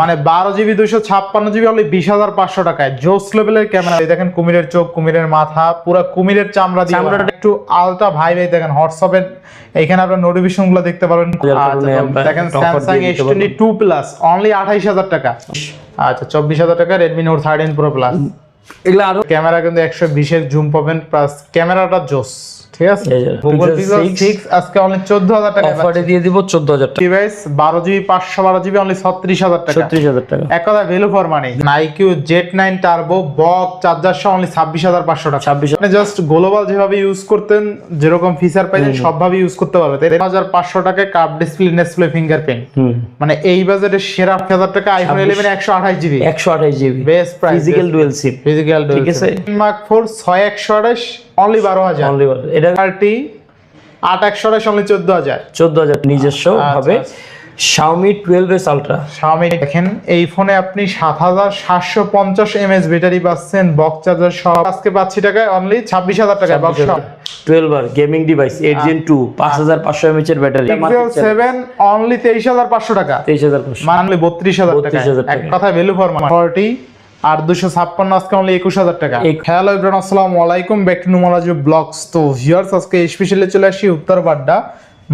মানে বারো জিবি দুইশো ছাপ্পান্ন জিবি হলে বিশ হাজার পাঁচশো টাকায়। জোস লেভেলের ক্যামেরা। দেখেন কুমিরের চোখ কুমিরের মাথা পুরো কুমিরের চামড়া দিয়ে একটু আলট্রা ভাই ভাই দেখেন হোয়াটসঅ্যাপের এখানে আপনার নোটিফিকেশনগুলো দেখতে পারবেন। আচ্ছা, দেখেন Samsung S twenty two plus only আঠাইশ হাজার টাকা। আচ্ছা চব্বিশ হাজার টাকা Redmi note thirteen pro plus এগুলো আরও ক্যামেরা কিন্তু একশো বিশের জুম পাবেন প্লাস ক্যামেরাটা জোস। ঠিক আছে? গুগল পিক্সেল 6 আজকে অনলি চোদ্দ হাজার টাকা অফারে দিয়ে দিব চোদ্দ হাজার টাকা। ডিভাইস বারো জিবি পাঁচশো বারো জিবি অনলি ছত্রিশ হাজার টাকা। ছত্রিশ হাজার টাকা। এক কথা ভ্যালু ফর মানি নাইকিউ জেট টার্বো বক চার্জার সহ অনলি ছাব্বিশ হাজার পাঁচশো টাকা। ছাব্বিশ মানে জাস্ট গ্লোবাল যেভাবে ইউজ করতেন যেরকম ফিচার পাইতেন সবভাবে ইউজ করতে পারবে। তেরো হাজার পাঁচশো টাকায় কাপ ডিসপ্লে ডিসপ্লে ফিঙ্গারপ্রিন্ট মানে এই বাজেটের সেরা হাজার টাকা আইফোন ইলেভেন একশো আঠাশ জিবি একশো আঠাশ GB best price physical dual sim physical ঠিক আছে। মার্ক ফোর ছয় একশো আঠাশ অনলি বারো হাজার। এটা থার্টি আট একশো আঠাশ অনলি চোদ্দ হাজার। চোদ্দ হাজার নিজস্ব আচ্ছা। Xiaomi twelve S ultra Xiaomi দেখেন এই ফোনে আপনি সাত হাজার সাতশো পঞ্চাশ এমএস ব্যাটারি পাচ্ছেন বক্স চার্জার সহ আজকে পাচ্ছি টাকায় অনলি ছাব্বিশ হাজার টাকায় বক্স টুয়েলভ আর gaming device eight gen two পাঁচ হাজার পাঁচশো এমএচ এর ব্যাটারি সেভেন অনলি তেইশ হাজার পাঁচশো টাকা। তেইশ হাজার পাঁচশো। মানলি বত্রিশ হাজার টাকা। 32,000 এক। কথায় ভ্যালু ফর ফর্টি আর দুশো ছাপ্পান্ন আজকে অনলি একুশ হাজার টাকা। হ্যালো ইব্রান আসসালামু আলাইকুম ব্যাক টু নুমালাজু ব্লগস তো ভিউয়ার্স আজকে স্পেশালি চলে আসি Uttar Badda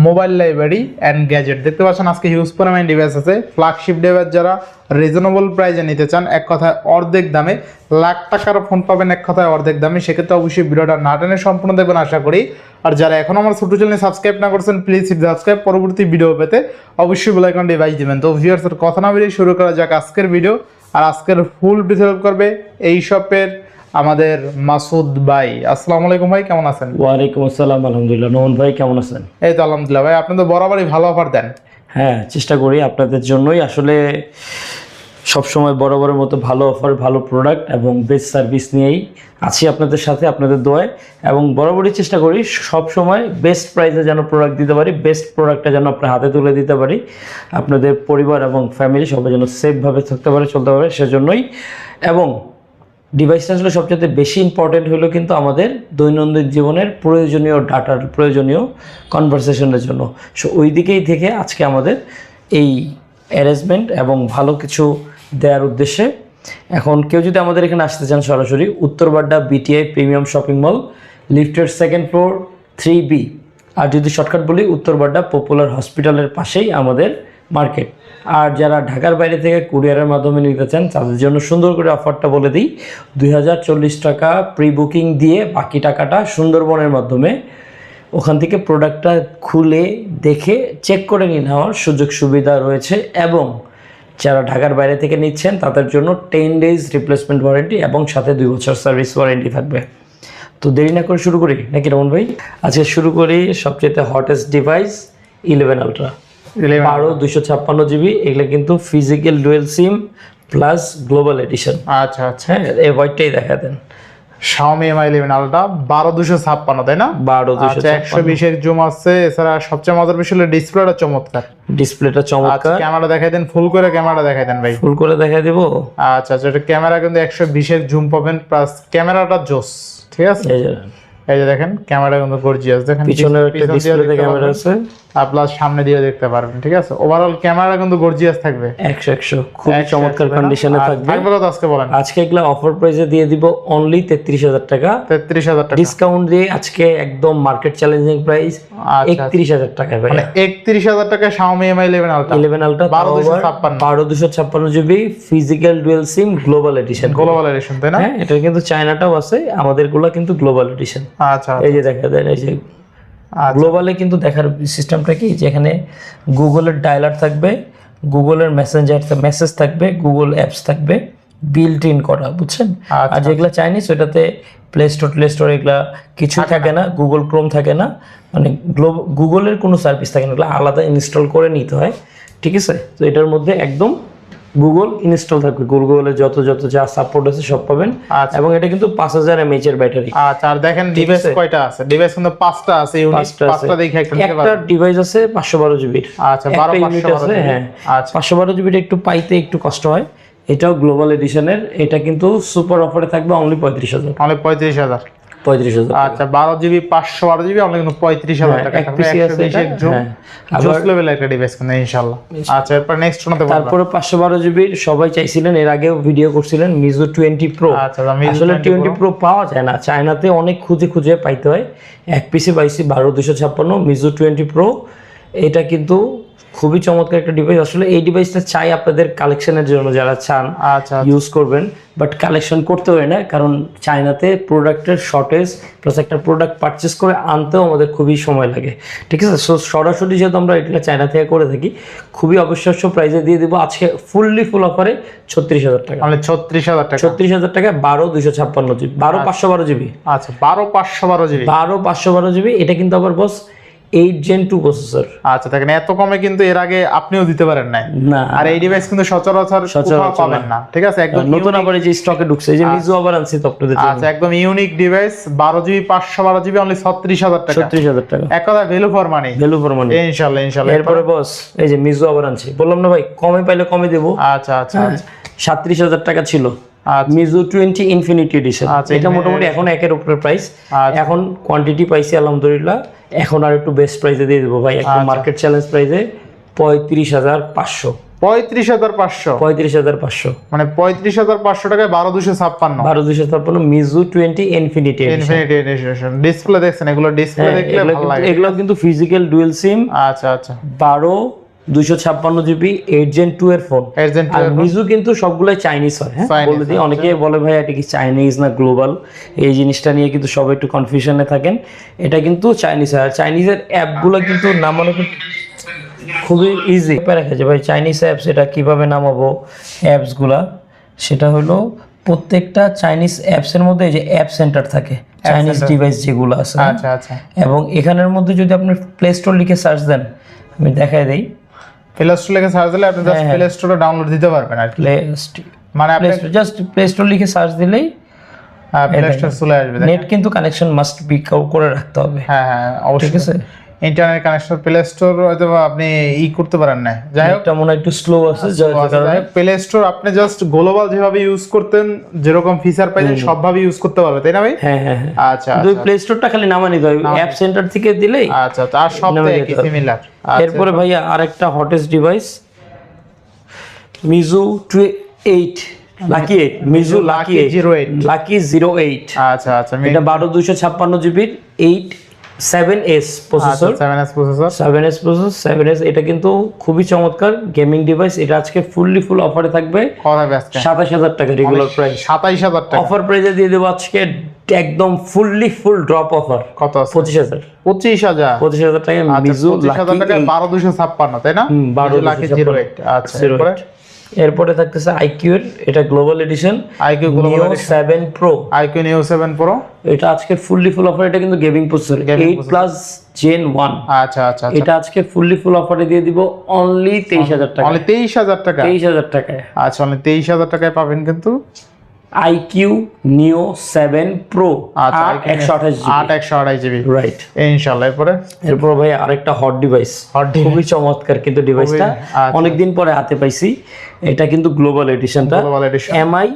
mobile library and gadget দেখতে পাচ্ছেন আজকে হিউজ পরিমাণ ডিভাইস আছে। ফ্ল্যাগশিপ ডিভাইস যারা রিজনেবল প্রাইসে নিতে চান এক কথায় অর্ধেক দামে। লাখ টাকার ফোন পাবেন এক কথায় অর্ধেক দামে। সেক্ষেত্রে অবশ্যই ভিডিওটা না টেনে সম্পূর্ণ দেখবেন আশা করি। আর যারা এখন আমার ছোট চ্যানেল সাবস্ক্রাইব না করছেন প্লিজ সাবস্ক্রাইব পরবর্তী ভিডিও পেতে অবশ্যই বেল আইকন ডিভাইস দেবেন। তো ভিউয়ার্সের কথা না বেরিয়ে শুরু করা যাক আজকের ভিডিও আর আজকের ফুল ডিটেল করবে এই শপের আমাদের মাসুদ ভাই। আসসালামু আলাইকুম ভাই কেমন আছেন? ওয়ালাইকুম আসসালাম আলহামদুলিল্লাহ। নোমন ভাই কেমন আছেন? এই তো আলহামদুলিল্লাহ ভাই আপনি তো বরাবরই ভালো অফার দেন। হ্যাঁ চেষ্টা করি আপনাদের জন্যই। আসলে সবসময় বরাবরের মতো ভালো অফার ভালো প্রোডাক্ট এবং বেস্ট সার্ভিস নিয়েই আছি আপনাদের সাথে, আপনাদের দোয়ায়। এবং বরাবরই চেষ্টা করি সব সময় বেস্ট প্রাইসে যেন প্রোডাক্ট দিতে পারি বেস্ট প্রোডাক্টটা যেন আপনার হাতে তুলে দিতে পারি। আপনাদের পরিবার এবং ফ্যামিলি সবাই যেন সেফভাবে থাকতে পারে, চলতে পারে সেজন্যই। এবং ডিভাইসটা আসলে সবচেয়ে বেশি ইম্পর্টেন্ট হলো কিন্তু আমাদের দৈনন্দিন জীবনের প্রয়োজনীয় ডাটার প্রয়োজনীয় কনভারসেশনের জন্য। সো ওই দিকেই থেকে আজকে আমাদের এই অ্যারেঞ্জমেন্ট এবং ভালো কিছু দেওয়ার উদ্দেশ্যে। এখন কেউ যদি আমাদের এখানে আসতে চান সরাসরি, Uttar Badda BTI premium shopping mall লিফটের সেকেন্ড ফ্লোর থ্রি বি আর যদি শর্টকাট বলি, উত্তরবাড্ডা পপুলার হসপিটালের পাশেই আমাদের মার্কেট আর যারা ঢাকার বাইরে থেকে কুরিয়ারের মাধ্যমে নিতে চান, তাদের জন্য সুন্দর করে অফারটা বলে দিই। দুই হাজার চল্লিশ টাকা প্রি বুকিং দিয়ে বাকি টাকাটা সুন্দরবনের মাধ্যমে ওখান থেকে প্রোডাক্টটা খুলে দেখে চেক করে নিয়ে নেওয়ার সুযোগ সুবিধা রয়েছে এবং যারা ঢাকার বাইরে থেকে নিচ্ছেন তাদের জন্য টেন ডেজ রিপ্লেসমেন্ট ওয়ারেন্টি এবং সাথে দুই বছর সার্ভিস ওয়ারেন্টি থাকবে। তো দেরি না করে শুরু করি নাকি রমন ভাই? আজকে শুরু করি সবচেয়ে হটেস্ট ডিভাইস ইলেভেন আলট্রা আরও দুশো ছাপ্পান্ন জিবি এগুলো কিন্তু physical dual sim plus global edition আচ্ছা আচ্ছা। হ্যাঁ এই হোয়াইটটাই দেখা দেন Xiaomi Mi 11 Ultra বারো দুশো ছাপ্পান্ন তাই না? বারো দুশো আচ্ছা একশো বিশের জুম আছে এছাড়া সবচেয়ে মজার বিষয় হলো ডিসপ্লেটা চমৎকার। ডিসপ্লেটা আচ্ছা চমৎকার ক্যামেরা দেখাই দেন ফুল করে ক্যামেরা দেখাই দেন ভাই। ফুল করে দেখা দিব? আচ্ছা আচ্ছা এটা ক্যামেরা কিন্তু একশো বিশের জুম পাবেন প্লাস ক্যামেরাটা জোস ঠিক আছে? এই যে। দেখেন ক্যামেরা কিন্তু গর্জিয়াস দেখেন পিছনেও একটা ডিসপ্লেতে ক্যামেরা আছে। আর প্লাস সামনে দিয়ে দেখতে পারবেন ঠিক আছে? ওভারঅল ক্যামেরা কিন্তু গর্জিয়াস থাকবে। একশো একশো। খুব চমৎকার কন্ডিশনে থাকবে। থাকবে কত আজকে বলেন? আজকে এগুলা অফার প্রাইসে দিয়ে দিব অনলি তেত্রিশ হাজার টাকা। তেত্রিশ হাজার টাকা। ডিসকাউন্ট দিয়ে আজকে একদম মার্কেট চ্যালেঞ্জিং প্রাইস আচ্ছা একত্রিশ হাজার টাকায় ভাই মানে একত্রিশ হাজার টাকা Xiaomi Mi 11 Ultra eleven ultra বারো দুশো ছাপ্পান্ন। বারো দুশো ছাপ্পান্ন GB physical dual sim global edition global edition তাই না? হ্যাঁ এটা কিন্তু চায়নাটাও আছে আমাদেরগুলা কিন্তু গ্লোবাল এডিশন আচ্ছা এই যে দেখা দেন এই যে আচ্ছা। গ্লোবালে কিন্তু দেখার সিস্টেমটা কি? যেখানে গুগলের ডায়লার থাকবে গুগলের মেসেঞ্জার মেসেজ থাকবে গুগল অ্যাপস থাকবে বিল্ট ইন করা বুঝছেন? আচ্ছা। আর যেগুলো চাইনিজ ওটাতে প্লে স্টোর প্লে স্টোর এগুলা কিছু থাকে। না গুগল ক্রোম থাকে না। মানে গুগলের কোনো সার্ভিস থাকে না এগুলো আলাদা ইনস্টল করে নিতে হয় ঠিক আছে? তো এটার মধ্যে একদম গুগল ইনস্টল থাকবে। গুগলের যত যত যা সাপোর্ট আছে সব পাবেন। আচ্ছা। এবং এটা কিন্তু পাঁচ হাজার এমএইচ এর ব্যাটারি আচ্ছা আর দেখেন ডিভাইস কয়টা আছে? ডিভাইস কিন্তু পাঁচটা আছে পাঁচটা দেখে একটু একটা ডিভাইস আছে পাঁচশো বারো জিবির আচ্ছা বারো ইউনিট আছে হ্যাঁ। আচ্ছা। পাঁচশো বারো জিবিটা একটু পাইতে একটু কষ্ট হয়। এটাও গ্লোবাল এডিশনের এটা কিন্তু সুপার অফারে থাকবে অনলি পঁয়ত্রিশ হাজার। অনেক পঁয়ত্রিশ হাজার। পঁয়ত্রিশ হাজার আচ্ছা বারো জিবি পাঁচশো বারো জিবি অনলি কিন্তু পঁয়ত্রিশ হাজার হ্যাঁ, টাকা হ্যাঁ। আবার- লেভেল একটা ডিভাইস কিন্তু ইনশাল্লাহ আচ্ছা এরপর নেক্সট শোনাতে তারপরে পাঁচশো বারো জিবির সবাই চাইছিলেন এর আগেও ভিডিও করছিলেন মিজো টোয়েন্টি প্রো আচ্ছা তো আসলে টোয়েন্টি প্রো পাওয়া যায় না চায়নাতে অনেক খুঁজে খুঁজে পাইতে হয়। এক পিসি পাইছি বারো দুশো ছাপ্পান্ন মিজো টোয়েন্টি প্রো এটা কিন্তু খুবই চমৎকার একটা ডিভাইস আসলে এই ডিভাইসটা চাই আপনাদের কালেকশনের জন্য যারা চান আচ্ছা ইউজ করবেন। বাট কালেকশন করতে হয় না কারণ চায়নাতে প্রোডাক্টের শর্টেজ প্লাস একটা প্রোডাক্ট পারচেস করে আনতেও আমাদের খুবই সময় লাগে। ঠিক আছে? সো সরাসরি যেহেতু আমরা এটা চায়না থেকে করে থাকি খুবই অবিশ্বাস্য প্রাইসে দিয়ে দিব আজকে ফুললি ফুল অফারে ছত্রিশ হাজার টাকা। মানে ছত্রিশ হাজার টাকা। ছত্রিশ হাজার টাকা বারো দুইশো ছাপ্পান্ন জিবি বারো পাঁচশো বারো জিবি আচ্ছা বারো পাঁচশো বারো জিবি বারো পাঁচশো বারো জিবি এটা কিন্তু আবার boss eight gen two processor আচ্ছা দেখেন এত কমে কিন্তু এর আগে আপনিও দিতে পারেন নাই। না আর এই ডিভাইস কিন্তু সচরাচর কোথাও পাবেন না ঠিক আছে? একদম নতুন আবার এই যে স্টকে ঢুকছে এই যে মিজু আবার আনছি তো আপনাদের আচ্ছা একদম ইউনিক ডিভাইস বারো জিবি অনলি টাকা। ছত্রিশ হাজার টাকা। এক কথা value for money value for money এরপরে বস এই যে মিজু আবার আনছি বললাম না ভাই কমে পাইলে কমে দেবো। আচ্ছা আচ্ছা আচ্ছা। সাত্রিশ হাজার টাকা ছিল। আচ্ছা। Meizu twenty infinity edition. আচ্ছা, এটা মোটামুটি এখন একের উপরে প্রাইস আচ্ছা। এখন কোয়ান্টিটি পাইছি আলহামদুলিল্লাহ। এখন আর একটু বেস্ট প্রাইসে দিয়ে দেবো ভাই একদম আচ্ছা। মার্কেট চ্যালেঞ্জ প্রাইসে পঁয়ত্রিশ হাজার পাঁচশো। পঁয়ত্রিশ হাজার পাঁচশো। পঁয়ত্রিশ হাজার পাঁচশো। মানে পঁয়ত্রিশ হাজার পাঁচশো টাকায় বারো দুশো ছাপ্পান্ন। বারো দুশো ছাপ্পান্ন Meizu twenty infinity infinity edition. Display দেখছেন এগুলো ডিসপ্লে দেখলে এগুলো কিন্তু ফিজিক্যাল ডুয়েল সিম আচ্ছা আচ্ছা। বারো দুইশো ছাপ্পান্ন জিবি এইট জেন টু এর ফোন আর মিজু কিন্তু সবগুলাই চাইনিজ হয় হ্যাঁ? বলে দিই অনেকে বলে ভাই এটা কি চাইনিজ না গ্লোবাল এই জিনিসটা নিয়ে কিন্তু সবাই একটু কনফিউশনে থাকেন। এটা কিন্তু চাইনিজ হয়। আর চাইনিজের অ্যাপগুলো কিন্তু নামানো কিন্তু খুবই ইজি রাখা যায় ভাই চাইনিজ অ্যাপস এটা কীভাবে নামাবো? অ্যাপসগুলা সেটা হলো প্রত্যেকটা চাইনিজ অ্যাপসের মধ্যে এই যে অ্যাপ সেন্টার থাকে চাইনিজ ডিভাইস যেগুলো আছে আচ্ছা আচ্ছা। এবং এখানের মধ্যে যদি আপনি প্লে স্টোর লিখে সার্চ দেন আমি দেখাই দিই। প্লে স্টোর লিখে সার্চ দিলে আপনি হ্যাঁ, জাস্ট প্লে স্টোরে ডাউনলোড দিতে পারবেন আর কি। প্লে মানে আপনি জাস্ট প্লে স্টোর লিখে সার্চ দিলেই প্লে স্টোর চলে আসবে নেট কিন্তু কানেকশন মাস্ট বি করে রাখতে হবে। হ্যাঁ হ্যাঁ ঠিক অবশ্যই। আছে? ইন্টারনেট কানেকশন প্লে স্টোর হয়তো আপনি ই করতে পারেন না। যাই হোক। মনে একটু স্লো আছে যার কারণে। প্লে স্টোর আপনি জাস্ট গ্লোবাল যেভাবে ইউজ করতেন যেরকম ফিচার পাইতেন সবভাবে ইউজ করতে পারবে তাই না ভাই? হ্যাঁ হ্যাঁ হ্যাঁ। আচ্ছা দুই প্লে স্টোরটা খালি নামা নিতে হবে অ্যাপ সেন্টার থেকে দিলেই আচ্ছা তার সব নামে একই সিমিলার এরপরে ভাইয়া আরেকটা hottest device Meizu two eight lucky eight Meizu lucky zero eight lucky zero eight আচ্ছা আচ্ছা এটা বারো দুশো ছাপ্পান্ন জিবির eight seven S processor seven S processor seven S processor seven এটা কিন্তু খুবই চমৎকার গেমিং ডিভাইস এটা আজকে ফুললি ফুল অফারে থাকবে। সাতাশ হাজার টাকা রেগুলার প্রাইস সাতাইশ হাজার টাকা। অফার প্রাইসে দিয়ে দেবো আজকে একদম ফুললি ফুল ড্রপ অফার কত পঁচিশ হাজার। পঁচিশ হাজার। পঁচিশ হাজার টাকা আচ্ছা, মিজু পঁচিশ হাজার টাকায় বারো দুশো ছাপ্পান্ন তাই না? হুম, 12 লাখি জিরো আচ্ছা জিরো এরপরে থাকতেছে আইকিউ এর এটা global edition iQOO global neo seven pro iQOO new seven pro এটা আজকে ফুললি ফুল অফার এটা কিন্তু gaming processor eight plus gen one আচ্ছা আচ্ছা এটা আজকে ফুললি ফুল অফারে দিয়ে দিব অনলি তেইশ হাজার টাকা অনলি তেইশ হাজার টাকা তেইশ হাজার টাকায়। আচ্ছা অনলি তেইশ হাজার টাকায় পাবেন কিন্তু? আইকিউ নিও সেভেন প্রো আচ্ছা আর একশো আঠাশ আট একশো আড়াই জিবি। রাইট ইনশাল্লাহ এরপরে? এরপর ভাই আরেকটা হট ডিভাইস Hot খুবই চমৎকার কিন্তু ডিভাইসটা আচ্ছা। অনেকদিন পরে হাতে পাইছি। এটা কিন্তু global এডিশনটা global edition Mi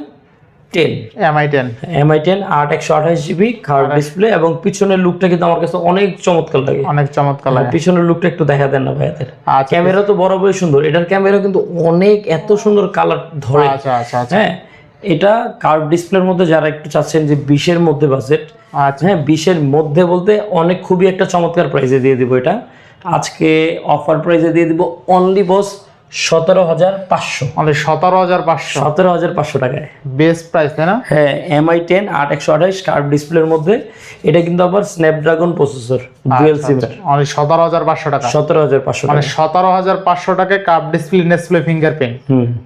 ten Mi ten Mi ten আট একশো আঠাশ জিবি কার্ভ ডিসপ্লে এবং পিছনের লুকটা কিন্তু আমার কাছে অনেক চমৎকার লাগে। অনেক চমৎকার লাগে। পিছনের লুকটা একটু দেখা দেন না ভাইয়াদের। আচ্ছা ক্যামেরা তো বরাবরই সুন্দর। এটার ক্যামেরা কিন্তু অনেক এত সুন্দর কালার ধরে। আচ্ছা আচ্ছা আচ্ছা। হ্যাঁ এটা কার্ভ ডিসপ্লের মধ্যে যারা একটু চাচ্ছেন যে বিশের মধ্যে বাজেট আচ্ছা। হ্যাঁ বিশের মধ্যে বলতে অনেক খুবই একটা চমৎকার প্রাইসে দিয়ে দিব এটা। আজকে অফার প্রাইসে দিয়ে দিব অনলি বস সতেরো হাজার পাঁচশো। অনলি সতেরো হাজার পাঁচশো। সতেরো হাজার পাঁচশো টাকায়। বেস্ট প্রাইস তাই না? হ্যাঁ এমআই টেন আট একশো আঠাশ কার্ভ ডিসপ্লের মধ্যে। এটা কিন্তু আবার স্ন্যাপড্রাগন প্রসেসর ডুয়েল সিমের অনলি সতেরো হাজার পাঁচশো টাকা। সতেরো হাজার পাঁচশো মানে সতেরো হাজার পাঁচশো টাকায় কাপ ডিসপ্লে ডিসপ্লে ফিঙ্গারপ্রিন্ট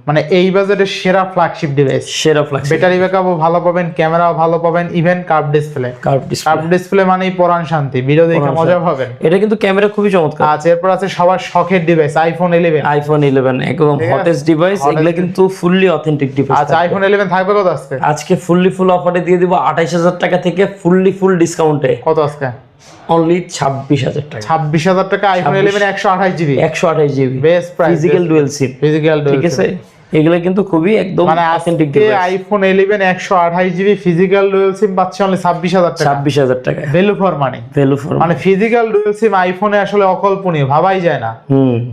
মানে এই বাজারের সেরা ফ্ল্যাগশিপ ডিভাইস সেরা ফ্ল্যাক্স ব্যাটারি ব্যাকআপও ভালো পাবেন ক্যামেরাও ভালো পাবেন even curve display curve display curve display মানেই পরাণ শান্তি। ভিডিও দেখে মজা পাবেন। এটা কিন্তু ক্যামেরা খুবই চমৎকার। আচ্ছা এরপর আছে সবার শখের device iPhone eleven iPhone eleven একদম হটেস্ট ডিভাইস এগুলা কিন্তু ফুললি অথেন্টিক ডিভাইস আচ্ছা আইফোন ইলেভেন থাকবে কত আজকে? আজকে ফুললি ফুল অফারে দিয়ে দিব আঠাইশ হাজার টাকা থেকে ফুললি ফুল ডিসকাউন্টে কত আজকে? অনলি ছাব্বিশ হাজার টাকা। ছাব্বিশ হাজার টাকা আইফোন ইলেভেন একশো আঠাশ জিবি। একশো আঠাইশ GB. Best price physical dual sim physical ঠিক আছে? এগুলো কিন্তু খুবই একদম মানে authentic iPhone 11 GB physical dual sim পাচ্ছে অনলি 26000 টাকা। 26000 টাকা। Value for money value for মানে ফিজিক্যাল ডুয়াল সিম আইফোনে আসলে অকল্পনীয় ভাবাই যায় না।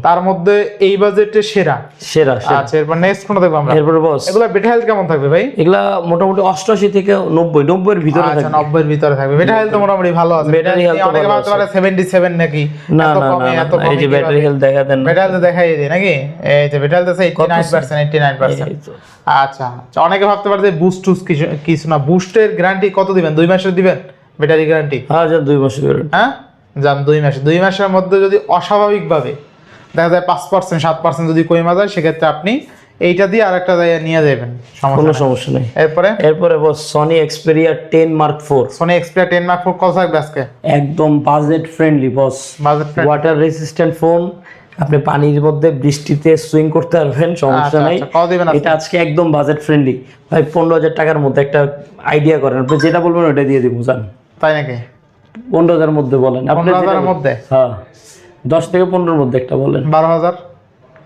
তার মধ্যে এই বাজেটে সেরা। সেরা আচ্ছা এরপর নেক্সট কোন দেখব আমরা? এরপর বস এগুলা ব্যাটারি হেলথ কেমন থাকবে ভাই? এগুলা মোটামুটি 88 থেকে 90 90 এর ভিতরে থাকবে। আচ্ছা এর ভিতরে থাকবে। ব্যাটারি হেলথ মোটামুটি ভালো আছে। ব্যাটারি হেলথ অনেকে বলতে পারে 77 নাকি? না না এই যে ব্যাটারি হেলথ দেখা দেন। ব্যাটারি হেলথ দেখাই দেয় নাকি? এই যে ব্যাটারি হেলথ 89% আচ্ছা আচ্ছা, অনেকে ভাবতে পারে যে বুস্ট টুস কিছু কিছু না। বুস্টের গ্যারান্টি কত দিবেন? দুই মাসের দিবেন? ব্যাটারি গ্যারান্টি হ্যাঁ যান দুই মাসের হ্যাঁ? যান দুই মাসে। দুই মাসের মধ্যে যদি অস্বাভাবিকভাবে দেখা যায় পাঁচ পার্সেন্ট সাত পার্সেন্ট যদি কমে যায় সেক্ষেত্রে আপনি এইটা দিয়ে আরেকটা জায়গায় নিয়ে যাবেন। কোনো সমস্যা নেই। এরপরে? এরপরে boss Sony Xperia ten mark four Sony Xperia ten mark four কত থাকবে আজকে? একদম budget friendly boss. Budget water resistant phone আপনি পানির মধ্যে বৃষ্টিতে সুইং করতে পারবেন সমস্যা আচ্ছা, নাই। আচ্ছা? এটা আজকে একদম বাজেট ফ্রেন্ডলি ভাই পনেরো হাজার টাকার মধ্যে একটা আইডিয়া করেন। আপনি যেটা বলবেন ওটা দিয়ে দিব জান। তাই নাকি? পনেরো হাজার মধ্যে বলেন। আপনি মধ্যে? হ্যাঁ। দশ থেকে পনেরোর মধ্যে একটা বলেন। বারো হাজার?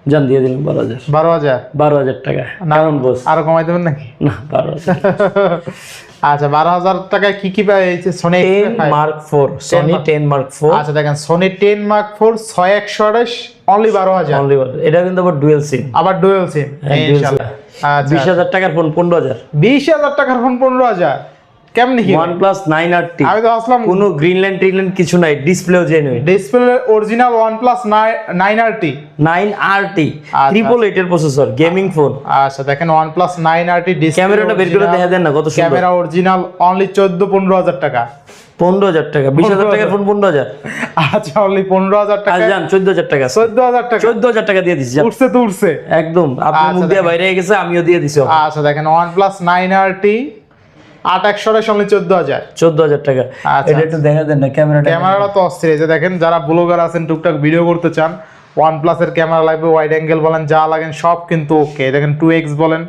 জান দিয়ে দিন বারো হাজার। বারো হাজার? বারো হাজার টাকা। কেমন বস? আরও কমাই দেবেন নাকি? না বারো হাজার। আচ্ছা বারো হাজার টাকায় কি কি পাইছে Sony ten mark four Sony ten mark four আচ্ছা দেখেন সোনি টেন মার্ক ফোর ছয় একশো আঠাশ অনলি বারো হাজার। অনলি এটা কিন্তু আবার ডুয়েল সিম আবার ডুয়েল সিম আচ্ছা। বিশ হাজার টাকার ফোন পনেরো হাজার। বিশ হাজার টাকার ফোন পনেরো হাজার। কেমনি কি প্লাস নাইন আমি তো আসলাম কোনো গ্রিনল্যান্ড ট্রিনল্যান্ড কিছু নাই ডিসপ্লেও জেনুইন ডিসপ্লে অরিজিনাল আর আচ্ছা। ট্রিপল এইটের প্রসেসর গেমিং ফোন আচ্ছা দেখেন নাইন আর ক্যামেরাটা বের করে দেখা দেন না কত সুন্দর। ক্যামেরা অরিজিনাল অনলি চোদ্দ পনেরো হাজার টাকা। পনেরো হাজার টাকা বিশ হাজার টাকার ফোন পনেরো হাজার। আচ্ছা অনলি পনেরো হাজার টাকা। যান চোদ্দ হাজার টাকা চোদ্দ হাজার টাকা। চোদ্দ হাজার টাকা দিয়ে দিচ্ছি। উঠছে তো উঠছে। একদম আপনার আচ্ছা, মুখ দিয়ে বাইরে গেছে আমিও দিয়ে দিছি। আচ্ছা দেখেন OnePlus nine R T আট চোদ্দ হাজার। চোদ্দ হাজার টাকা। আচ্ছা, এটা একটু দেখা দেন না ক্যামেরাটা ক্যামেরাটা তো অস্থির। এই যে দেখেন যারা ব্লগার আছেন টুকটাক ভিডিও করতে চান ওয়ান প্লাসের ক্যামেরা লাগবে ওয়াইড অ্যাঙ্গেল বলেন যা লাগেন সব কিন্তু ওকে দেখেন টু এক্স বলেন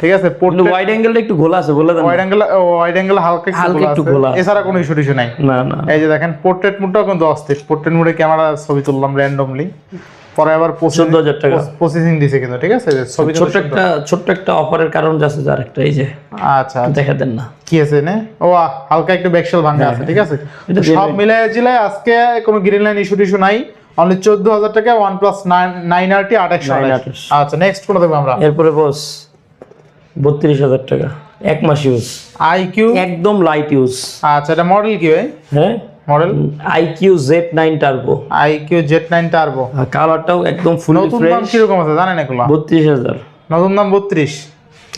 ঠিক আছে? কিন্তু ওয়াইড অ্যাঙ্গেলটা একটু ঘোলা আছে বলে দেন। ওয়াইড অ্যাঙ্গেল ওয়াইড অ্যাঙ্গেল হালকা একটু হালকা একটু আছে। এছাড়া কোনো ইস্যু টিস্যু নাই। না না এই যে দেখেন পোর্ট্রেট মোডটাও কিন্তু অস্থির। পোর্ট্রেট মোডে ক্যামেরা ছবি তুললাম র্যান্ডমলি পরে আবার চোদ্দ হাজার টাকা। প্রসেসিং দিছে কিন্তু ঠিক আছে? ছবি ছোট্ট একটা ছোট্ট একটা অফারের কারণ আছে যার একটা এই যে। আচ্ছা দেখা দেন না। কি আছে নে ও হালকা একটু ব্যাকশেল ভাঙা আছে ঠিক আছে? হ্যাঁ, সব মিলাই জিলাই আজকে কোনো গ্রিন লাইন ইস্যু টিস্যু নাই। অনলি চোদ্দ হাজার টাকা OnePlus nine R T 9 আচ্ছা নেক্সট কোন দেখব আমরা। এরপরে বস বত্রিশ হাজার টাকা। এক মাস ইউজ আই কিউ একদম লাইট ইউজ আচ্ছা এটা মডেল কি ভাই? হ্যাঁ? Model? IQOO Z nine turbo iQOO Z nine turbo কালারটাও একদম ফুল নতুন দাম ফ্রেশ কীরকম আছে জানেন এগুলো? বত্রিশ হাজার। নতুন দাম বত্রিশ।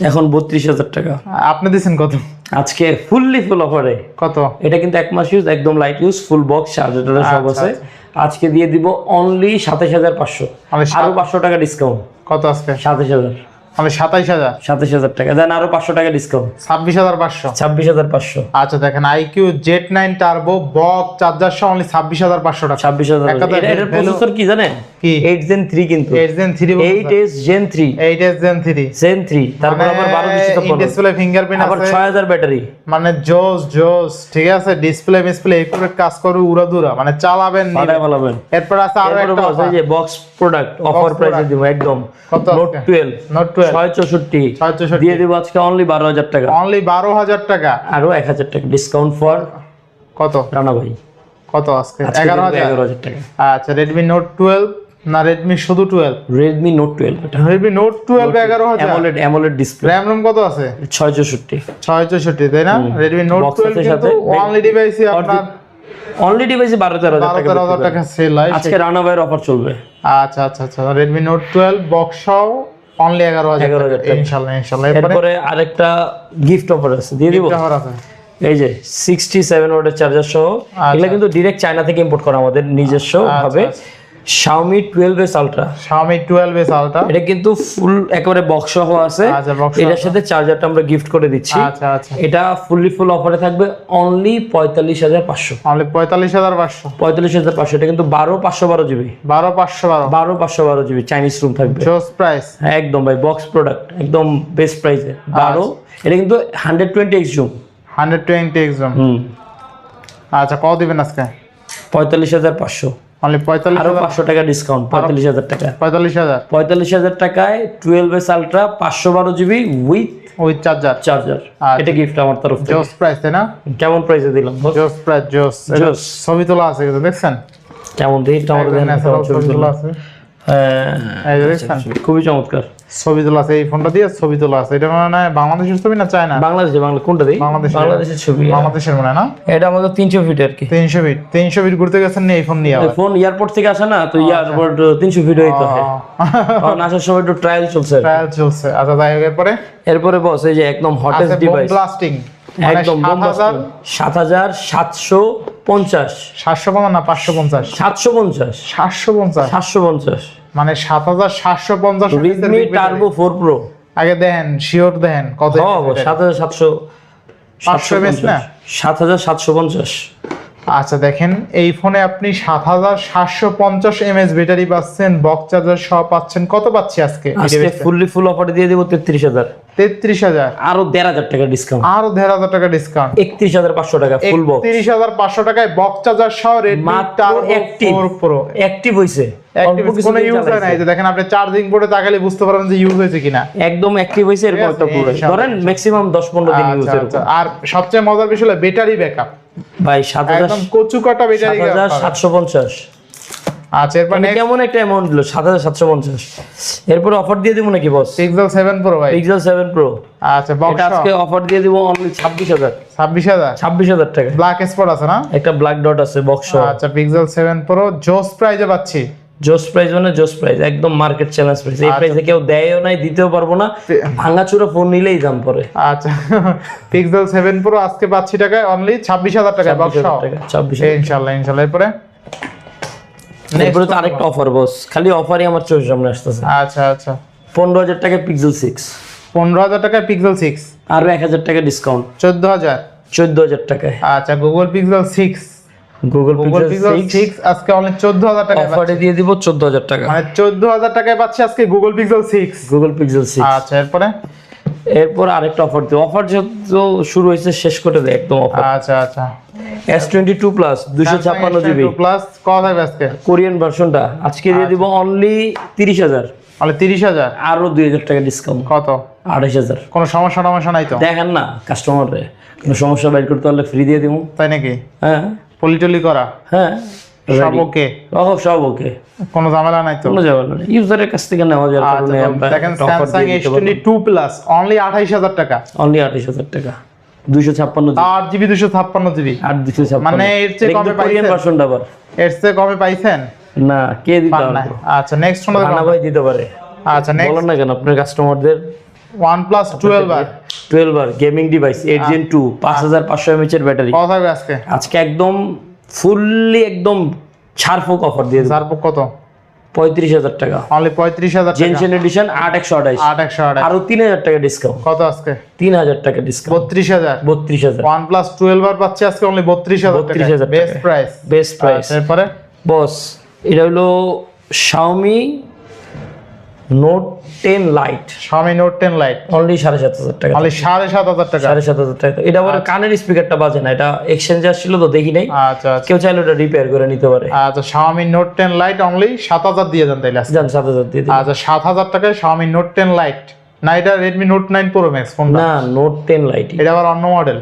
এখন বত্রিশ হাজার টাকা। আপনি দিচ্ছেন কত? আজকে ফুললি ফুল অফারে কত? এটা কিন্তু এক মাস ইউজ একদম light use full box charger সব আচ্ছা, আছে। আজকে দিয়ে দিব অনলি সাতাশ হাজার পাঁচশো। মানে সাত- আরও পাঁচশো টাকা ডিসকাউন্ট কত আজকে? সাতাশ হাজার। মানে সাতাইশ হাজার। সাতাইশ হাজার টাকা। দেন আরও পাঁচশো টাকা ডিসকাউন্ট ছাব্বিশ হাজার পাঁচশো। ছাব্বিশ হাজার পাঁচশো। আচ্ছা দেখেন iQOO Z nine turbo box charger সহ অনলি ছাব্বিশ হাজার পাঁচশো টাকা। ছাব্বিশ হাজার এটার প্রসেসর কি জানেন? কি? জেন কিন্তু। Gen three eight S gen three eight S gen gen তারপর আবার ডিসপ্লে ফিঙ্গারপ্রিন্ট আবার ব্যাটারি মানে জোস জোস ঠিক আছে? ডিসপ্লে কাজ উড়াদুরা মানে চালাবেন নিবেন। পাঠায় এরপর আছে আরও একটা বস, যে বক্স প্রোডাক্ট অফার প্রাইসে দিব একদম। কত নোট আজকে? টুয়েলভ নোট দিয়ে দিব আজকে অনলি টাকা। অনলি বারো হাজার টাকা। আরও এক হাজার টাকা। ডিসকাউন্ট ফর কত? রানা ভাই। কত আজকে? আজকে এগারো দিব হাজার। এগারো হাজার টাকা। আচ্ছা রেডমি নোট টুয়েলভ না রেডমি শুধু টুয়েলভ রেডমি নোট টুয়েলভ এটা রেডমি নোট টুয়েলভ এগারো হাজার। ডিসপ্লে র্যাম রোম কত আছে? ছয় চৌষট্টি। ছয় চৌষট্টি তাই না? রেডমি নোট টুয়েলভ কিন্তু সাথে। অনলি ডিভাইসে আপনার অনলি ডিভাইসে বারো তেরো টাকা। টাকা সেল হয় আজকে রানা ভাইয়ের অফার চলবে। আচ্ছা আচ্ছা আচ্ছা। রেডমি নোট টুয়েলভ বক্স সহ অনলি এগারো হাজার 11,000 টাকা। ইনশাল্লাহ ইনশাল্লাহ এরপরে আরেকটা গিফট অফার আছে। দিয়ে দিব? offer আছে। এই যে সিক্সটি সেভেন ওয়াটের চার্জার সহ। এগুলো কিন্তু ডিরেক্ট চায়না থেকে ইম্পোর্ট করা আমাদের নিজস্ব ভাবে twelve S ultra Xiaomi 12 S ultra এটা কিন্তু ফুল একেবারে বক্স সহ আছে। আচ্ছা এটার সাথে চার্জারটা আমরা গিফট করে দিচ্ছি। আচ্ছা আচ্ছা। এটা ফুললি ফুল অফারে থাকবে অনলি পঁয়তাল্লিশ হাজার পাঁচশো। অনলি পঁয়তাল্লিশ হাজার পাঁচশো। পঁয়তাল্লিশ হাজার পাঁচশো এটা কিন্তু বারো পাঁচশো বারো জিবি। বারো পাঁচশো বারো। বারো পাঁচশো বারো জিবি চাইনিজ রুম থাকবে। জোস প্রাইস একদম ভাই বক্স প্রোডাক্ট একদম বেস্ট প্রাইসে বারো এটা কিন্তু hundred twenty X zoom hundred twenty exam হুম। আচ্ছা কত দিবেন আজকে? পঁয়তাল্লিশ হাজার পাঁচশো। অনলি পঁয়তাল্লিশ আরও হাজার পাঁচশো টাকা ডিসকাউন্ট পঁয়তাল্লিশ হাজার টাকা পঁয়তাল্লিশ হাজার পঁয়তাল্লিশ হাজার টাকায় টুয়েলভ এস আলট্রা পাঁচশো বারো GB with with charger charger. এটা গিফট আমার তরফ থেকে জোস প্রাইস তাই না কেমন প্রাইসে দিলাম? জোস প্রাইস জোস জোস। ছবি তোলা আছে দেখছেন কেমন দেখি আমার আমাদের ছবি। তোলা আছে হ্যাঁ, খুবই চমৎকার। ছবি তোলা আছে এই ফোনটা দিয়ে ছবি তোলা আছে। এটা মানে হয় বাংলাদেশের ছবি না চায়না? বাংলাদেশে বাংলা কোনটা দিই? বাংলাদেশের। বাংলাদেশের ছবি বাংলাদেশের মনে হয় না? এটা আমাদের তিনশো ফিট আর কি। তিনশো ফিট তিনশো ফিট ঘুরতে গেছেন নিয়ে এই ফোন নিয়ে আবার? ফোন এয়ারপোর্ট থেকে আসে না তো এয়ারপোর্ট তিনশো ফিট হইতে হয়। কারণ আসার সময় একটু ট্রায়াল চলছে ট্রায়াল চলছে। আচ্ছা যাই হোক এরপরে? এরপরে বস এই যে একদম হটেস্ট ডিভাইস ব্লাস্টিং একদম সাত হাজার সাতশো পঞ্চাশ সাতশো পঞ্চাশ। না পাঁচশো পঞ্চাশ। সাতশো পঞ্চাশ। সাতশো পঞ্চাশ। সাতশো পঞ্চাশ। মানে সাত হাজার সাতশো পঞ্চাশ রিডমি টার্বো ফোর প্রো আগে দেখেন শিওর দেন কত সাত হাজার সাতশো 500 mAh না? সাত হাজার সাতশো পঞ্চাশ। আচ্ছা দেখেন এই ফোনে আপনি সাত হাজার সাতশো পঞ্চাশ এমএস ব্যাটারি পাচ্ছেন বক্স চার্জার সহ পাচ্ছেন। কত পাচ্ছি আজকে? আজকে ফুললি ফুল অফারে দিয়ে দেবো তেত্রিশ হাজার। তেত্রিশ হাজার। আরও দেড় হাজার টাকা ডিসকাউন্ট আরও দেড় হাজার টাকা ডিসকাউন্ট একত্রিশ হাজার পাঁচশো টাকা ফুল বক্স তিরিশ হাজার পাঁচশো টাকায় বক্স চার্জার সহ রেডমি মাত্র turbo active। Four pro active হইছে কোনো ইউজ হয় না চালাইছে। এই যে দেখেন আপনি চার্জিং তাকালে বুঝতে পারবেন যে ইউজ হয়েছে কিনা। একদম অ্যাক্টিভ হইছে এরকম একটা পুরো। ধরেন ম্যাক্সিমাম দিন ইউজ আচ্ছা, এরকম। আচ্ছা। আর সবচেয়ে মজার বিষয় হলো ব্যাটারি ব্যাকআপ ভাই সাত হাজার একদম ব্যাটারি আচ্ছা এরপর মানে কেমন একটা অ্যামাউন্ট দিল? সাত হাজার সাতশো পঞ্চাশ। এরপরে অফার দিয়ে দিব নাকি বস পিক্সেল সেভেন প্রো ভাই। পিক্সেল সেভেন প্রো আচ্ছা বক্স আজকে অফার দিয়ে দিব অনলি ছাব্বিশ হাজার। ছাব্বিশ হাজার? ছাব্বিশ হাজার টাকা। ব্ল্যাক স্পট আছে না? একটা ব্ল্যাক ডট আছে বক্স আচ্ছা পিক্সেল সেভেন প্রো জোস প্রাইজে পাচ্ছি। জোস প্রাইস মানে জোস প্রাইস একদম মার্কেট চ্যালেঞ্জ প্রাইস এই প্রাইসে কেউ দেয়ও নাই দিতেও পারব না। ভাঙাচুরা ফোন নিলেই দাম পড়ে। আচ্ছা পিক্সেল প্রো আজকে পাচ্ছি টাকায় অনলি ছাব্বিশ হাজার টাকা বক্স ছাব্বিশ হাজার টাকা ছাব্বিশ ইনশাল্লাহ ইনশাল্লাহ। এরপরে? এরপরে তো আরেকটা অফার বস খালি অফারই আমার চোখের সামনে আসতেছে। আচ্ছা আচ্ছা। পনেরো হাজার টাকা পিক্সেল সিক্স পনেরো হাজার টাকায় পিক্সেল সিক্স আরও এক হাজার টাকা ডিসকাউন্ট চোদ্দ হাজার? চোদ্দ হাজার টাকায়। আচ্ছা Google pixel six Google pixel pixel six আজকে অনলি চোদ্দ হাজার টাকায় পাচ্ছি। অফারে দিয়ে দিব চোদ্দ হাজার টাকা। মানে চোদ্দ হাজার টাকায় পাচ্ছি আজকে Google pixel six Google pixel six আচ্ছা এরপরে? এরপর আরেকটা অফার দিই অফার যেহেতু শুরু হয়েছে শেষ করে দেয় একদম অফার আচ্ছা আচ্ছা। এস টোয়েন্টি টু প্লাস দুশো ছাপ্পান্ন জিবি প্লাস কত থাকবে আজকে? কোরিয়ান ভার্সনটা আজকে দিয়ে দিব অনলি তিরিশ হাজার। অনলি তিরিশ হাজার? আরও দুই হাজার টাকা ডিসকাউন্ট কত? আড়াইশ হাজার। কোনো সমস্যা টমস্যা নাই তো? দেখেন না কাস্টমারে কোনো সমস্যা বাইর করতে হলে ফ্রি দিয়ে দিব তাই নাকি? হ্যাঁ। পলিটলি করা? হ্যাঁ। সব ওকে সব সব ওকে কোনো ঝামেলা নাই তো? কোনো না ইউজারের কাছ থেকে নেওয়া যাওয়ার আচ্ছা, কারণে আমরা দেখেন স্যামসাং প্লাস অনলি আঠাইশ হাজার টাকা। অনলি আঠাইশ হাজার টাকা। দুইশো ছাপ্পান্ন আট জিবি দুশো ছাপ্পান্ন জিবি আট দুইশো ছাপ্পান্ন। মানে এর চেয়ে কমে পাইছেন? ভার্সনটা আবার। এর চেয়ে কমে পাইছেন? না কে দিতে পারবে? আচ্ছা নেক্সট ফোন রানা ভাই দিতে পারে। আচ্ছা নেক্সট বলেন না কেন আপনার কাস্টমারদের প্লাস টুয়েলভ আর টুয়েলভ আর gaming device eight gen two পাঁচ হাজার পাঁচশো এমএচ এর ব্যাটারি থাকবে আজকে? আজকে একদম ফুললি একদম ছাড়ফুক অফার দিয়ে ছাড়ফুক কত? পঁয়ত্রিশ হাজার টাকা। অনলি পঁয়ত্রিশ হাজার জেনশন এডিশন আট একশো আঠাইশ আট একশো আরও তিন হাজার টাকা ডিসকাউন্ট কত আজকে? তিন হাজার টাকা ডিসকাউন্ট বত্রিশ হাজার। বত্রিশ হাজার। ওয়ান প্লাস টুয়েলভ আর পাচ্ছে আজকে অনলি বত্রিশ হাজার বত্রিশ হাজার বেস্ট প্রাইস বেস্ট প্রাইস এরপরে? বস এটা হলো শাওমি নোট টেন লাইট। স্বামী নোট টেন লাইট। অনলি সাড়ে সাত হাজার টাকা। অনলি সাড়ে সাত হাজার টাকা। সাড়ে সাত হাজার টাকা। এটা আবার কানের স্পিকারটা বাজে না এটা এক্সচেঞ্জ আসছিল তো দেখি নাই। আচ্ছা আচ্ছা। কেউ চাইলে ওটা রিপেয়ার করে নিতে পারে। আচ্ছা Xiaomi Note 10 Lite অনলি সাত হাজার দিয়ে দেন তাইলে। যান সাত হাজার দিয়ে। আচ্ছা সাত হাজার টাকায় Xiaomi Note 10 Lite না এটা Note 9 Pro Max ফোনটা না নোট টেন লাইট। এটা আবার অন্য মডেল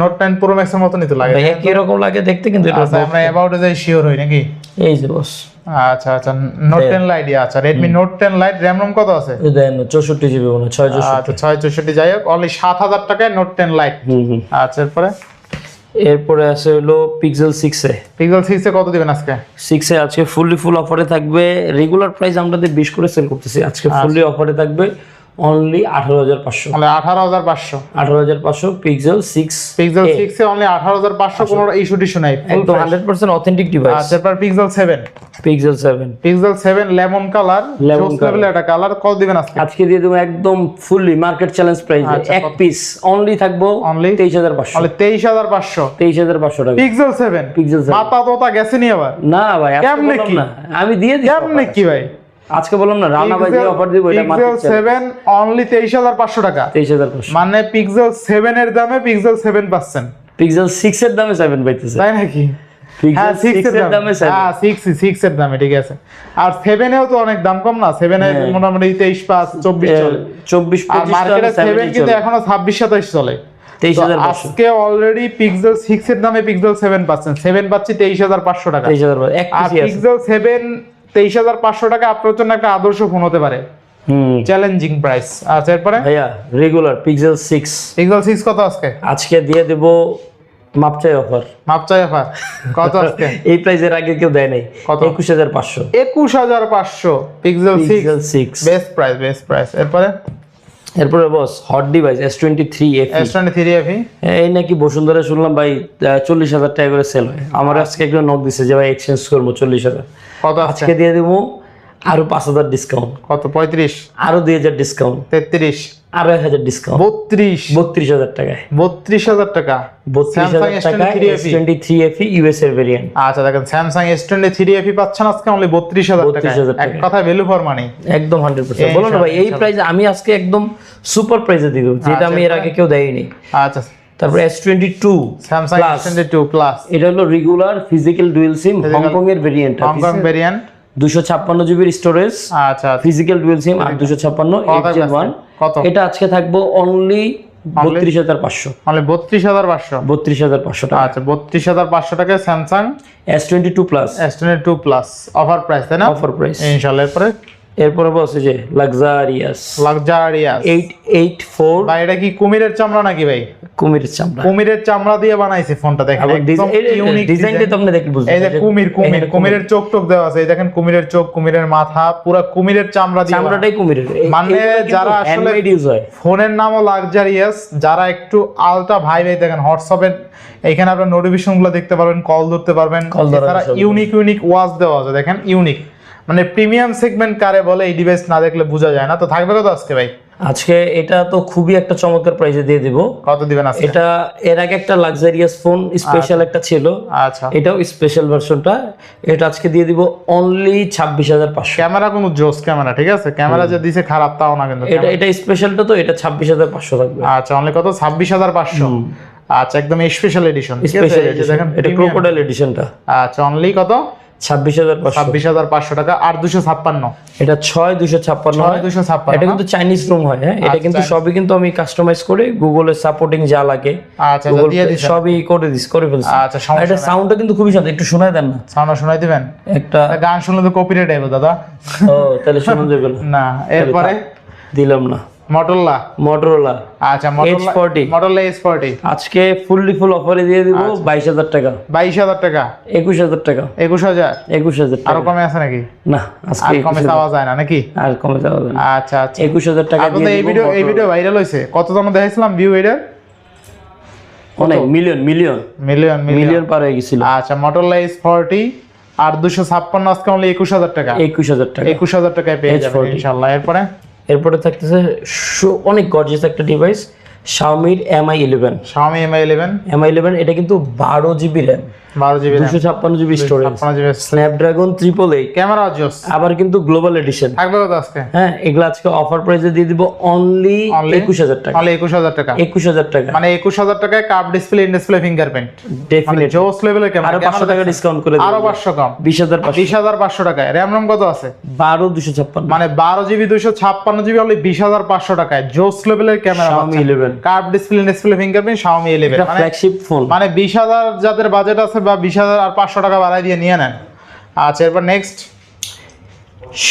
Note 9 Pro Max এর মতনই তো লাগে। একই রকম লাগে দেখতে কিন্তু এটা আচ্ছা আমরা অ্যাবাউট যাই শিওর হই নাকি? এই যে বস। আচ্ছা আচ্ছা নোট টেন লাইট আচ্ছা Redmi note ten lite RAM ROM কত আছে? চৌষট্টি জিবি মনে ছয় আচ্ছা ছয় চৌষট্টি যাই হোক অনলি সাত হাজার টাকায় নোট টেন লাইট আচ্ছা এরপরে? এরপরে আছে হলো পিক্সেল সিক্সে 6 এ কত দিবেন আজকে? সিক্সে আজকে ফুললি ফুল অফারে থাকবে। রেগুলার প্রাইস আমরা বিশ করে সেল করতেছি। আজকে ফুললি অফারে থাকবে। অনলি আঠারো হাজার পাঁচশো। মানে আঠারো হাজার পাঁচশো। আঠারো হাজার পাঁচশো pixel six pixel six A only আঠারো হাজার পাঁচশো কোনো ইস্যু টিস্যু নাই। Full একদম fresh। Hundred percent authentic device আচ্ছা এরপর pixel seven pixel seven pixel seven lemon colour lemon colour একটা কালার কত দিবেন আজকে। আজকে দিয়ে দেবো একদম ফুললি মার্কেট চ্যালেঞ্জ প্রাইস এক পিস অনলি থাকব Only? তেইশ হাজার পাঁচশো। তেইশ হাজার পাঁচশো। তেইশ হাজার পাঁচশো টাকা। পিক্সেল সেভেন পিক্সেল সেভেন মাথা তোতা গেছে নি আবার? না ভাই কেমনে কি? আমি দিয়ে দিই কেমনে কি ভাই? আজকে বললাম না রানা ভাই যে অফার দিব এটা মার্কেট সেভেন অনলি তেইশ হাজার পাঁচশো টাকা। তেইশ হাজার পাঁচশো। মানে পিক্সেল সেভেন এর দামে পিক্সেল সেভেন পাচ্ছেন। পিক্সেল সিক্স এর দামে সেভেন পাইতেছে। তাই নাকি? হ্যাঁ 6 এর এর দামে। দামে seven। হ্যাঁ সিক্স সিক্স এর দামে ঠিক আছে। আর সেভেনেও তো অনেক দাম কম না সেভেনে হ্যাঁ। মোটামুটি তেইশ পাঁচ চব্বিশ চলে। চব্বিশ আর পঁচিশ মার্কেটে সেভেন কিন্তু এখনও ছাব্বিশ সাতাইশ চলে। আজকে অলরেডি পিক্সেল এর দামে পিক্সেল পাচ্ছেন। পাচ্ছি টাকা। আর পিক্সেল তেইশ হাজার পাঁচশো টাকা আপনার জন্য একটা আদর্শ ফোন হতে পারে। চ্যালেঞ্জিং প্রাইস আচ্ছা এরপরে? ভাইয়া regular pixel six pixel six কত আজকে? আজকে দিয়ে দেব মাপচাই অফার মাপচাই অফার কত আজকে? এই প্রাইসের আগে কেউ দেয় নাই। কত? একুশ হাজার পাঁচশো। একুশ হাজার পাঁচশো pixel six best price best price এরপরে? এরপরে boss hot device S twenty three F S twenty three F এই নাকি বসুন্ধরা শুনলাম ভাই চল্লিশ হাজার টাকা করে সেল হয়। আমার আজকে একজন নক দিছে যে ভাই এক্সচেঞ্জ করব চল্লিশ হাজার। কত আজকে আজকে দিয়ে দেবো আরও পাঁচ হাজার ডিসকাউন্ট কত? পঁয়ত্রিশ। আরও দুই হাজার ডিসকাউন্ট তেত্রিশ। আরও এক হাজার ডিসকাউন্ট বত্রিশ। বত্রিশ হাজার টাকায়। বত্রিশ হাজার টাকা। বত্রিশ হাজার টাকায় S23 S twenty three FE US এর ভেরিয়েন্ট আচ্ছা দেখেন Samsung S twenty three FE পাচ্ছেন আজকে অনলি বত্রিশ হাজার টাকা 32,000 এক কথা ভ্যালু ফর মানি একদম হান্ড্রেড পার্সেন্ট বলো না ভাই এই প্রাইসে আমি আজকে একদম সুপার প্রাইসে দেবো যেটা আমি এর আগে কেউ দেয়নি। আচ্ছা। তারপরে S twenty two Samsung S twenty two plus এটা হলো regular physical dual SIM Hong Kong এর ভেরিয়েন্ট হংকং ভেরিয়েন্ট দুশো ছাপ্পান্ন জিবির স্টোরেজ আচ্ছা। ফিজিক্যাল ডুয়েল সিম আর দুশো ছাপ্পান্ন এটা আজকে থাকব অনলি বত্রিশ হাজার পাঁচশো। মানে বত্রিশ হাজার পাঁচশো? বত্রিশ হাজার পাঁচশো টাকা। আচ্ছা বত্রিশ হাজার পাঁচশো টাকা Samsung S twenty two plus S twenty two plus offer price তাই না? অফার প্রাইস ইনশাল্লাহ এরপরে এরপরে বসে যে luxurious luxurious eight eight four ভাই এটা কি কুমিরের চামড়া নাকি ভাই? কুমিরের চামড়া। কুমিরের চামড়া দিয়ে বানাইছে ফোনটা দেখেন একদম ইউনিক ডিজাইনটা তো আপনি দেখলে বুঝবেন। এই যে কুমির কুমির কুমিরের চোখ টোক দেওয়া আছে এই দেখেন কুমিরের চোখ কুমিরের মাথা পুরো কুমিরের চামড়া দিয়ে চামড়াটাই কুমিরের। মানে যারা আসলে- ফোনের নামও লাক্সারিয়াস যারা একটু আলট্রা ভাই ভাই দেখেন হোয়াটসঅ্যাপের এখানে আপনার নোটিফিকেশনগুলো দেখতে পারবেন কল ধরতে পারবেন। এছাড়া ইউনিক ইউনিক ওয়াচ দেওয়া আছে দেখেন ইউনিক মানে প্রিমিয়াম সেগমেন্ট কারে বলে এই ডিভাইস না দেখলে বোঝা যায় না। তো থাকবে কত আজকে ভাই? আজকে এটা তো খুবই একটা চমৎকার প্রাইসে দিয়ে দিব। কত দিবেন আজকে? এটা এর আগে একটা লাক্সারিয়াস ফোন স্পেশাল একটা ছিল। আচ্ছা। এটাও স্পেশাল ভার্সনটা এটা আজকে দিয়ে দিব অনলি ছাব্বিশ হাজার পাঁচশো। ক্যামেরা কোনো জোস ক্যামেরা ঠিক আছে? ক্যামেরা যে দিছে খারাপ তাও না কিন্তু এটা এটা স্পেশালটা তো এটা ছাব্বিশ হাজার পাঁচশো থাকবে। আচ্ছা অনলি কত? ছাব্বিশ হাজার পাঁচশো। আচ্ছা একদম স্পেশাল এডিশন ঠিক আছে? স্পেশাল দেখেন এটা। ক্রোকোডাইল এডিশনটা আচ্ছা অনলি কত? ছাব্বিশ হাজার পাঁচশো। ছাব্বিশ হাজার পাঁচশো টাকা আর দুশো ছাপ্পান্ন। এটা ছয় দুশো ছাপ্পান্ন দুশো ছাপ্পান্ন। এটা কিন্তু চাইনিজ রুম হয় হ্যাঁ? এটা কিন্তু সবই কিন্তু আমি কাস্টমাইজ করে গুগলের সাপোর্টিং যা লাগে আচ্ছা আচ্ছা, সবই করে দিস করে ফেলছি। আচ্ছা এটা সাউন্ডটা কিন্তু খুবই শান্ত একটু শোনায় দেন না। সাউন্ড শোনাই দিবেন? একটা গান শুনলে তো কপিরাইট আইবো দাদা। ও তাহলে শোনা যাবে না না এরপরে? দিলাম না। মটোলা মোটরোলা আচ্ছা H40 মটোলা এস ফোরটি আজকে ফুললি ফুল অফারে দিয়ে দিব আচ্ছা। বাইশ হাজার টাকা। বাইশ হাজার টাকা? একুশ হাজার টাকা। একুশ হাজার? একুশ হাজার আরও কমে আছে নাকি? না আজকে কমে চাওয়া যায় না নাকি? আর কমে যাওয়া যাবে আচ্ছা আচ্ছা। একুশ হাজার টাকা এই ভিডিও এই ভিডিও ভাইরাল হয়েছে? কত জন দেখাইছিলাম ভিউ অনেক মিলিয়ন মিলিয়ন মিলিয়ন পার হয়ে গেছিল। আচ্ছা এস ফোরটি আর দুশো ছাপ্পান্ন আজকে অনলি একুশ হাজার টাকা। একুশ হাজার টাকা। একুশ হাজার টাকায় পেয়ে যাবেন H40 ইনশাল্লাহ। এরপরে? এরপরে থাকতেছে অনেক গর্জিয়াস একটা device শাওমির Mi eleven Xiaomi Mi 11 Mi eleven এটা কিন্তু বারো জিবি র্যাম দুশো ছাপ্পান্ন GB storage Snapdragon triple eight camera জোস আবার কিন্তু গ্লোবাল এডিশন থাকবে কত আজকে? হ্যাঁ এগুলো আজকে অফার প্রাইসে দিয়ে দিব অনলি একুশ হাজার টাকা। অনলি একুশ হাজার টাকা। একুশ হাজার টাকা। মানে একুশ হাজার টাকায় কাপ ডিসপ্লে ইন ডিসপ্লে ফিঙ্গারপ্রিন্ট মানে ডেফিনেট জোস লেভেলের ক্যামেরা আরও পাঁচশো টাকা ডিসকাউন্ট করে আরও পাঁচশো কম। বিশ হাজার বিশ হাজার পাঁচশো টাকায়। র্যাম রম কত আছে? বারো দুশো ছাপ্পান্ন। মানে বারো জিবি দুশো ছাপ্পান্ন জিবি অনলি বিশ হাজার পাঁচশো টাকায়। জোস লেভেলের camera eleven curve display display fingerprint Xiaomi 11 এটা মানে ফ্ল্যাগশিপ ফোন মানে বিশ হাজার যাদের বাজেট আছে বা বিশ হাজার আর পাঁচশো টাকা বাড়াই দিয়ে নিয়ে নেন। আচ্ছা এরপর next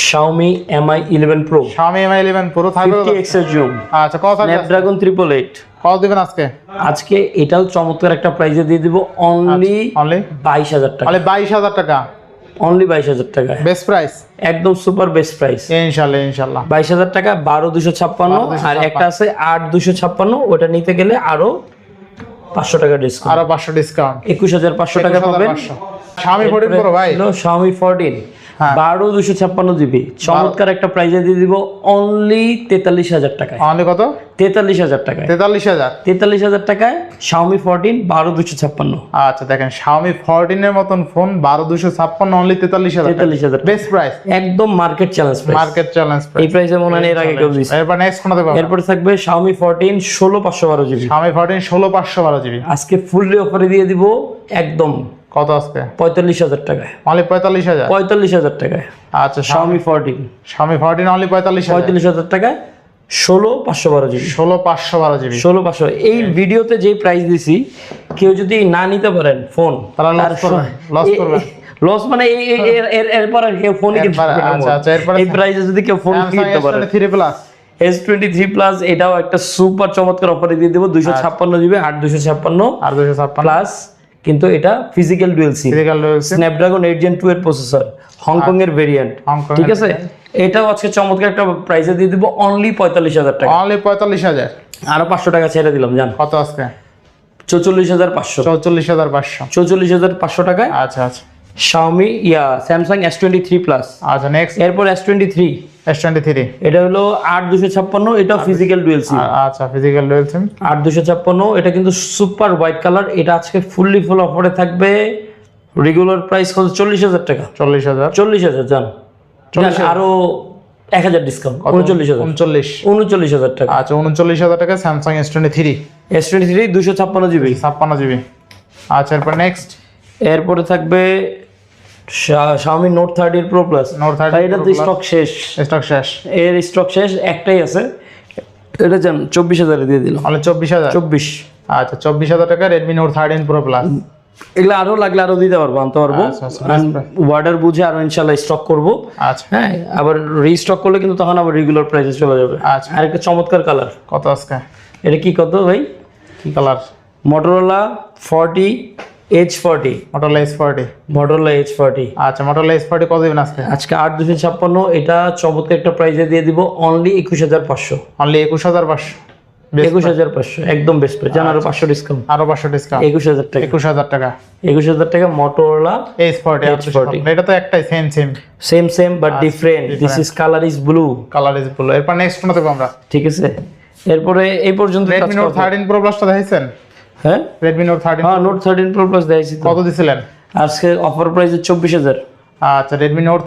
Xiaomi Mi eleven pro Xiaomi Mi 11 পুরো থাকবে ফিফটি এক্সের জুম আচ্ছা কত থাকবে? ট্রিপল এইট কত দিবেন আজকে? আজকে এটাও চমৎকার একটা প্রাইজে দিয়ে দিব। অনলি অনলি বাইশ হাজার টাকা। অনলি বাইশ হাজার টাকা? অনলি বাইশ হাজার টাকায় বেস্ট প্রাইস একদম সুপার বেস্ট প্রাইস ইনশাল্লাহ বাইশ হাজার টাকা বারো দুশো ছাপ্পান্ন। 12,256 আর একটা আছে আট দুশো ছাপ্পান্ন। ওটা নিতে গেলে আরও পাঁচশো টাকা ডিসকাউন্ট আরও পাঁচশো ডিসকাউন্ট একুশ হাজার পাঁচশো টাকা পাবেন। স্বামী ফোর্টিন ভাই। Xiaomi fourteen. বারো দুশো ছাপ্পান্ন জিবি। চমৎকার একটা প্রাইজে দিয়ে দিব অনলি তেতাল্লিশ হাজার টাকায়। অনলি কত? তেতাল্লিশ হাজার টাকায়। তেতাল্লিশ হাজার? তেতাল্লিশ হাজার টাকায় শাওমি ফোরটিন বারো দুশো ছাপ্পান্ন। আচ্ছা দেখেন 14 এর মতন ফোন বারো দুশো ছাপ্পান্ন অনলি তেতাল্লিশ হাজার তেতাল্লিশ হাজার বেস্ট প্রাইস একদম market challenge price market challenge এই প্রাইসে মনে হয় এর আগে কেউ দিচ্ছে এরপর নেক্সট কোনতে পাবো এরপরে থাকবে শাওমি ফোরটিন ষোলো পাঁচশো বারো জিবি। Xiaomi 14 ষোলো পাঁচশো বারো জিবি। আজকে ফুললি অফারে দিয়ে দিব একদম কত আজকে পঁয়তাল্লিশ হাজার টাকায়। অনলি পঁয়তাল্লিশ হাজার? পঁয়তাল্লিশ হাজার টাকায়। আচ্ছা ফোরটিন স্বামী ফোরটিন অনলি পঁয়তাল্লিশ পঁয়তাল্লিশ হাজার টাকায় ষোলো পাঁচশো বারো জিবি। ষোলো পাঁচশো বারো জিবি। ষোলো পাঁচশো এই ভিডিওতে যে প্রাইস দিছি কেউ যদি না নিতে পারেন ফোন তারা loss করবে। লস মানে এরপর আর কেউ ফোন আচ্ছা, আচ্ছা, এই প্রাইসে যদি কেউ ফোন কিনতে পারে। Three plus S twenty three plus এটাও একটা সুপার চমৎকার অফারে দিয়ে দেবো। দুইশো আচ্ছা। ছাপ্পান্ন জিবি আট দুশো ছাপ্পান্ন আর দুশো ছাপ্পান্ন। প্লাস কিন্তু এটা ফিজিক্যাল ডুয়েল সিম ফিজিক্যাল রয়েছে স্ন্যাপড্রাগন এইট জেন টু এর প্রসেসর হংকং এর ভেরিয়েন্ট ঠিক আছে? এটাও আজকে চমৎকার একটা প্রাইসে দিয়ে দিব অনলি পঁয়তাল্লিশ হাজার টাকা। অনলি পঁয়তাল্লিশ হাজার। আরও পাঁচশো টাকা ছেড়ে দিলাম জান। কত আজকে? চৌচল্লিশ হাজার পাঁচশো। চৌচল্লিশ হাজার পাঁচশো। চৌচল্লিশ হাজার পাঁচশো টাকায়। আচ্ছা আচ্ছা। শাওমি ইয়া Samsung S twenty three plus আচ্ছা নেক্সট এরপর S twenty three S twenty three এটা হলো আট দুশো ছাপ্পান্ন এটাও ফিজিক্যাল ডুয়েল সিম আচ্ছা ফিজিক্যাল রয়েছে আট দুশো ছাপ্পান্ন এটা কিন্তু সুপার হোয়াইট কালার এটা আজকে ফুললি ফুল অফারে থাকবে। রেগুলার প্রাইস কত? চল্লিশ হাজার টাকা। চল্লিশ হাজার। চল্লিশ হাজার জান। জান, আরও এক হাজার ডিসকাউন্ট উনচল্লিশ হাজার। উনচল্লিশ। উনচল্লিশ হাজার টাকা। আচ্ছা উনচল্লিশ হাজার টাকা Samsung S twenty three S twenty three দুশো ছাপ্পান্ন জিবি ছাপ্পান্ন জিবি আচ্ছা এরপর নেক্সট এরপরে থাকবে শাওমি নোট থার্টির প্রো প্লাস নোট থার্টি এটা তো স্টক শেষ। স্টক শেষ। এর স্টক শেষ একটাই আছে। এটা জান চব্বিশ হাজারে দিয়ে দিল। অনলি চব্বিশ হাজার। চব্বিশ। আচ্ছা চব্বিশ হাজার টাকা Redmi note thirteen pro plus এগুলো আরও লাগলে আরও দিতে পারব আনতে পারব। আচ্ছা, আচ্ছা, ওয়ার্ডার বুঝে আরও ইনশাল্লাহ স্টক করব। আচ্ছা। হ্যাঁ আবার রিস্টক করলে কিন্তু তখন আবার রেগুলার প্রাইসে চলে যাবে। আচ্ছা। আর একটা চমৎকার কালার কত আজকে? এটা কি কত ভাই? কি colour Motorola forty H forty Motorola S forty Motorola H forty আচ্ছা মোটরলা ফোর্টি কত দিবেন আজকে? আজকে আট দুশো ছাপ্পান্ন এটা চমৎকার একটা প্রাইসে দিয়ে দিব অনলি একুশ হাজার পাঁচশো। অনলি একুশ হাজার পাঁচশো। একুশ হাজার পাঁচশো একদম বেস্ট প্রাইস জান আরও পাঁচশো ডিসকাউন্ট আরও পাঁচশো ডিসকাউন্ট একুশ হাজার টাকা। একুশ হাজার টাকা। একুশ হাজার টাকা মটোরোলা এস ফোর্টি H40 এটা তো একটাই same same same same but different this is colour is blue colour is blue এরপর নেক্সট দেবো আমরা? ঠিক আছে। এরপরে এই পর্যন্ত রেডমি নোট থার্টিন প্রো প্লাসটা দেখাইছেন? হ্যাঁ? রেডমি নোট থার্টিন হ্যাঁ নোট থার্টিন প্রো প্লাস দিয়েছি কত দিয়েছিলেন আজকে অফার প্রাইস চব্বিশ হাজার। আচ্ছা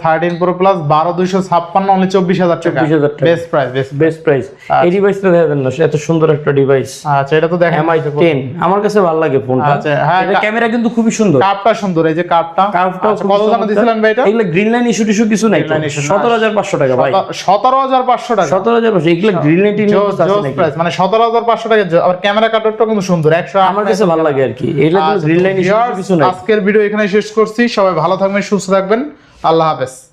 থার্টিন প্রো প্লাস বারো দুইশো ছাপ্পান্ন অনলি চব্বিশ হাজার টাকা। 24,000 টাকা। বেস্ট প্রাইস বেস্ট প্রাইস এই ডিভাইসটা দেখা দেন না এত সুন্দর একটা ডিভাইস আচ্ছা এটা তো দেখেন। এমআই টেন আমার কাছে ভালো লাগে ফোনটা। আচ্ছা, হ্যাঁ, এটা ক্যামেরা কিন্তু খুবই সুন্দর। কাপটা সুন্দর এই যে কাপটা। কার্ভটাও আচ্ছা, কত দামে দিছিলেন ভাই এটা? এগুলো গ্রিন লাইন ইস্যু টিস্যু কিছু নাই line issue না। সতেরো হাজার পাঁচশো টাকা ভাই। সতেরো হাজার পাঁচশো টাকা। সতেরো হাজার পাঁচশো। এগুলো গ্রিন লাইন প্রাইস মানে সতেরো হাজার পাঁচশো টাকা। আবার ক্যামেরা কাটারটা কিন্তু সুন্দর একশো আমার কাছে ভালো লাগে আর কি। এগুলো আচ্ছা, গ্রিন লাইন ইস্যু কিছু নাই। আজকের ভিডিও এখানে শেষ করছি। সবাই ভালো থাকবেন সুস্থ থাকবেন। আল্লাহ হাফেজ।